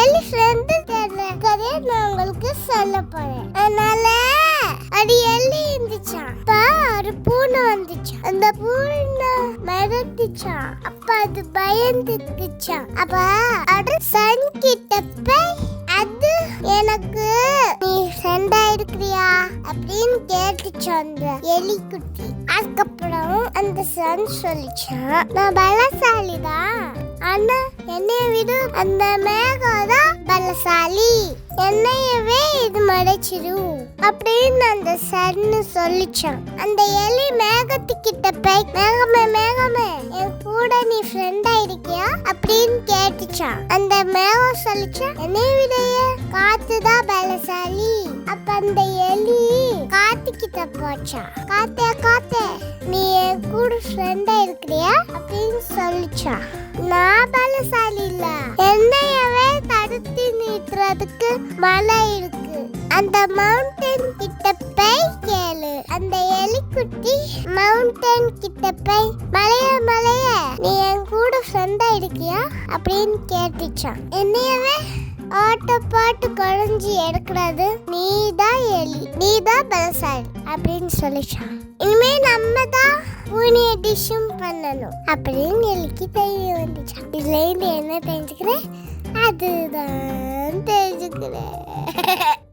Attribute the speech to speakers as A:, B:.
A: எலி ஃப்ரெண்டு தெரியல. கதையை நான் உங்களுக்கு சொல்ல போறேன். அதனால அது எலி இருந்துச்சான் அப்ப ஒரு பூனை வந்துச்சான். அந்த பூனை மிரட்டுச்சான். அப்ப அது பயந்துக்குச்சான். அப்ப அது சன் கிட்ட போய் அது எனக்கு நீ ஃப்ரெண்டா இருக்கிறியா அப்படின்னு கேட்டுச்சு அந்த எலி குட்டி அதுக்கப்புறம் அந்த சன் சொல்லிச்சான். நான் பலசாலி தான் ஆனா என்னைய விட. அந்த மேகம் தான் பலசாலி. என்னையவே இது மறைச்சிடும் அப்படின்னு அந்த சன்னு சொல்லிச்சான். அந்த எலி மேகத்துக்கிட்ட போய் மேகமே மேகமே என் கூட நீ ஃப்ரெண்டா இருக்கியா அப்படின்னு கேட்டுச்சான். அந்த மேகம் சொல்லிச்சான் என்னை விடைய காத்து தான் பலசாலி. அப்ப அந்த எலி காத்துக்கிட்ட போச்சா காத்தே காத்தே நீ என் கூட ஃப்ரெண்டா இருக்க சொல்லிச்சா நான் பலசாலி இல்ல என்னையவே தடுத்து நிறுத்துறதுக்கு மலை இருக்கு. அந்த மவுண்டன் கிட்ட போய் கேளு. அந்த எலிக்குட்டி மவுண்டன் கிட்ட போய் மலைய மலைய நீ என் கூட ஃப்ரெண்டா இருக்கியா? அப்படின்னு கேட்டுச்சான். என்னையவே ஆட்ட பாட்டு குழஞ்சி எடுக்கிறது. நீ தான் நீ தான் பலசாலி அப்படின்னு சொல்லிச்சான் இனிமே நம்ம தான் பூனிய டிஷ்ஷும் பண்ணணும் அப்படின்னு எலிக்கு தெரிய வந்துச்சான் இதுல இருந்து என்ன தெரிஞ்சுக்கிறேன்? அதுதான் தெரிஞ்சுக்கிறேன்.